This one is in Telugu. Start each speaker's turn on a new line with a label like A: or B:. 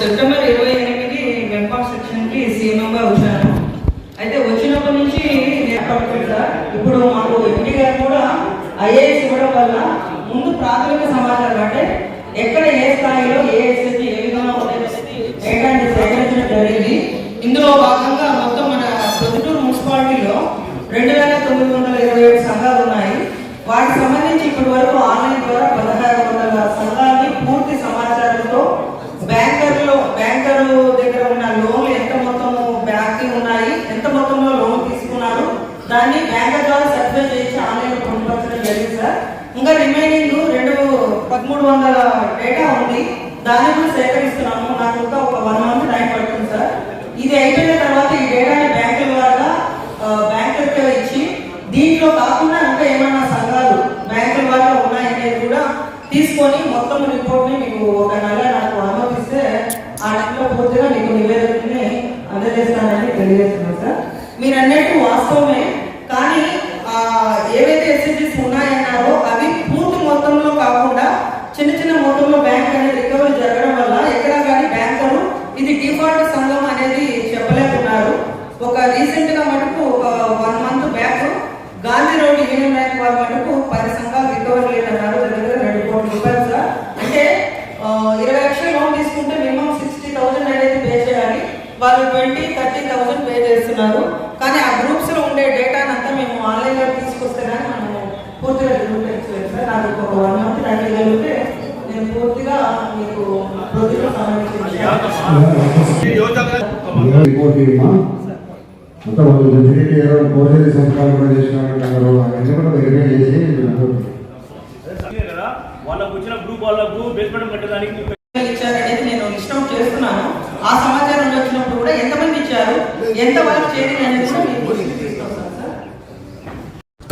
A: సెప్టెంబర్ ఇరవై ఎనిమిది వెంపాక్ సెక్షన్కి సీఎంగా వచ్చాను. అయితే వచ్చినప్పటి నుంచి సార్. ఇప్పుడు మాకు ఎంపీ గారు కూడా ఐఏఎస్ ఇవ్వడం వల్ల ముందు ప్రాథమిక సమాచారం అంటే ఎక్కడ ఏ స్థాయిలో ఏ ఎస్ఎస్సీ ఏ విధంగా ఉండేది సేకరించడం జరిగింది. ఇందులో భాగంగా మొత్తం మన ప్రొద్దుటూరు మున్సిపాలిటీలో రెండు వేల తొమ్మిది వందల ఇరవై ఏడు సంఘాలు ఉన్నాయి. వాటికి సంబంధించి ఇప్పటి వరకు ఆన్లైన్ ద్వారా పదహారు వందల సంఘాలని పూర్తి సమాచారంతో బ్యాంకర్లో బ్యాంకరు దగ్గర ఉన్న లోన్లు ఎంత మొత్తము బాకీ ఉన్నాయి ఎంత మొత్తంలో లోన్ తీసుకున్నారు దాన్ని బ్యాంకర్ ద్వారా సర్టిఫై చేసి ఆన్లైన్ పొందుపరచడం జరిగింది సార్. ఇంకా రిమైనింగ్ రెండు పదమూడు వందల డేటా ఉంది. దాన్ని కూడా సేకరిస్తున్నాము. నాకు ఇంకా ఒక వన్ మంత్ టైం పడుతుంది సార్. ఇది అయిపోయిన తర్వాత ఈ డేటాని బ్యాంకుల ద్వారా బ్యాంకులకి ఇచ్చి దీంట్లో కాకుండా ఇంకా ఏమైనా సంఘాలు బ్యాంకుల ద్వారా ఉన్నాయనేది కూడా తీసుకొని మొత్తం రిపోర్ట్ని మీకు ఒక నెల మీరు అన్నట్టు వాస్తవమే. కానీ ఏవైతే ఎస్ఎస్జీస్ ఉన్నాయన్నారో అవి పూర్తి మొత్తంలో కాకుండా చిన్న చిన్న మొత్తంలో బ్యాంక్ అనేది రికవరీ జరగడం వల్ల ఎక్కడా కానీ బ్యాంకులు ఇది డిఫాల్ట్ సంఘం అనేది చెప్పలేకున్నారు. ఒక రీసెంట్గా మటుకు ఒక one month back Gandhi road union bank వారి మటుకు పది సంఘాలు రికవరీ లేదన్నారు దగ్గర రెండు కోట్ల రూపాయలు సార్. అంటే ఇరవై లక్షల లోన్ తీసుకుంటే మినిమం సిక్స్టీ థౌసండ్ అనేది పే చేయాలి. వాళ్ళు ట్వంటీ థర్టీ థౌసండ్ పే చేస్తున్నారు. కానీ ఆ గ్రూప్స్లో ఉండే డేటాని అంతా మేము ఆన్లైన్లో తీసుకొస్తే కానీ మనము పూర్తిగా నిరూపించలేదు సార్. నాకు ఒక వన్ మంత్ రెండు ఇవ్వగలిగితే నేను పూర్తిగా మీకు ప్రొద్దున సంబంధించిన
B: అంతా వాళ్ళు జడ్జికి ఏదో కోర్టు సంస్కారం కూడా చేసినారు అవన్నీ వెరిఫై చేసి
C: వాళ్ళకు వచ్చిన గ్రూప్ వాళ్ళకు బేస్మెంట్ కట్టడానికి
A: ఇచ్చారనేది నేను ఇష్టం చేస్తున్నాను. ఆ సమాచారం వచ్చినప్పుడు కూడా ఎంతమంది ఇచ్చారు? ఎంత వరకు చేరింది అనేది కూడా మీకు దృష్టికి తీసుకొస్తాను sir